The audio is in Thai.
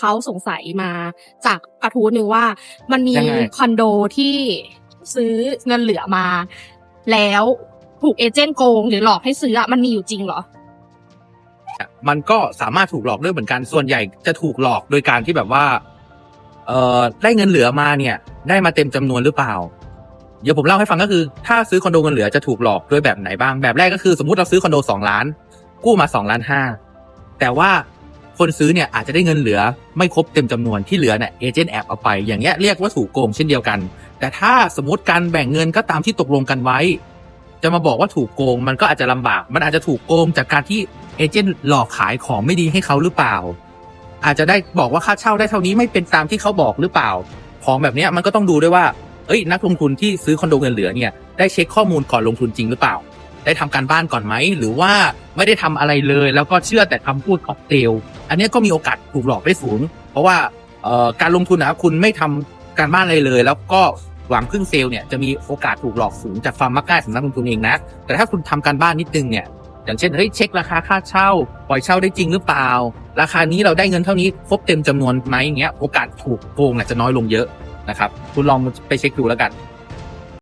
เขาสงสัยมาจากกระทู้หนึ่งว่า มันมียังไงคอนโดที่ซื้อเงินเหลือมา แล้วถูกเอเจนต์โกงหรือหลอกให้ซื้ออะมันมีอยู่จริงเหรอ มันก็สามารถถูกหลอกด้วยเหมือนกัน ส่วนใหญ่จะถูกหลอกโดยการที่แบบว่า เอ่อได้เงินเหลือมาเนี่ย ได้มาเต็มจำนวนหรือเปล่า เดี๋ยวผมเล่าให้ฟังก็คือ ถ้าซื้อคอนโดเงินเหลือจะถูกหลอกด้วยแบบไหนบ้าง แบบแรกก็คือ สมมติเราซื้อคอนโดสองล้าน กู้มาสองล้านห้าแต่ว่า คนซื้อเนี่ยอาจจะได้เงินเหลือไม่ครบเต็มจำนวนที่เหลือเนี่ยเอเจนต์แอบเอาไป อย่างเงี้ยเรียกว่าถูกโกงเช่นเดียวกัน แต่ถ้าสมมติการแบ่งเงินก็ตามที่ตกลงกันไว้ จะมาบอกว่าถูกโกงมันก็อาจจะลำบาก มันอาจจะถูกโกงจากการที่เอเจนต์หลอกขายของไม่ดีให้เขาหรือเปล่า อาจจะได้บอกว่าค่าเช่าได้เท่านี้ไม่เป็นตามที่เขาบอกหรือเปล่า ของแบบเนี้ยมันก็ต้องดูด้วยว่าเอ้ยนักลงทุนที่ซื้อคอนโดเงินเหลือเนี่ยได้เช็คข้อมูลก่อนลงทุนจริงหรือเปล่า ได้ทำการบ้านก่อนไหม หรือว่าไม่ได้ทำอะไรเลย แล้วก็เชื่อแต่คำพูดของเตล อันนี้ก็มีโอกาสถูกหลอกได้สูง เพราะว่าการลงทุนนะคุณไม่ทำการบ้านอะไรเลย แล้วก็หวังพึ่งเซลล์เนี่ยจะมีโอกาสถูกหลอกสูงจากความมักง่ายของนักลงทุนเองนะ แต่ถ้าคุณทำการบ้านนิดนึงเนี่ยอย่างเช่นเฮ้ยเช็คราคาค่าเช่า ปล่อยเช่าได้จริงหรือเปล่า ราคานี้เราได้เงินเท่านี้ครบเต็มจำนวนไหมอย่างเงี้ยโอกาสถูกโกงอาจจะน้อยลงเยอะนะครับคุณลองไปเช็คดูแล้วกัน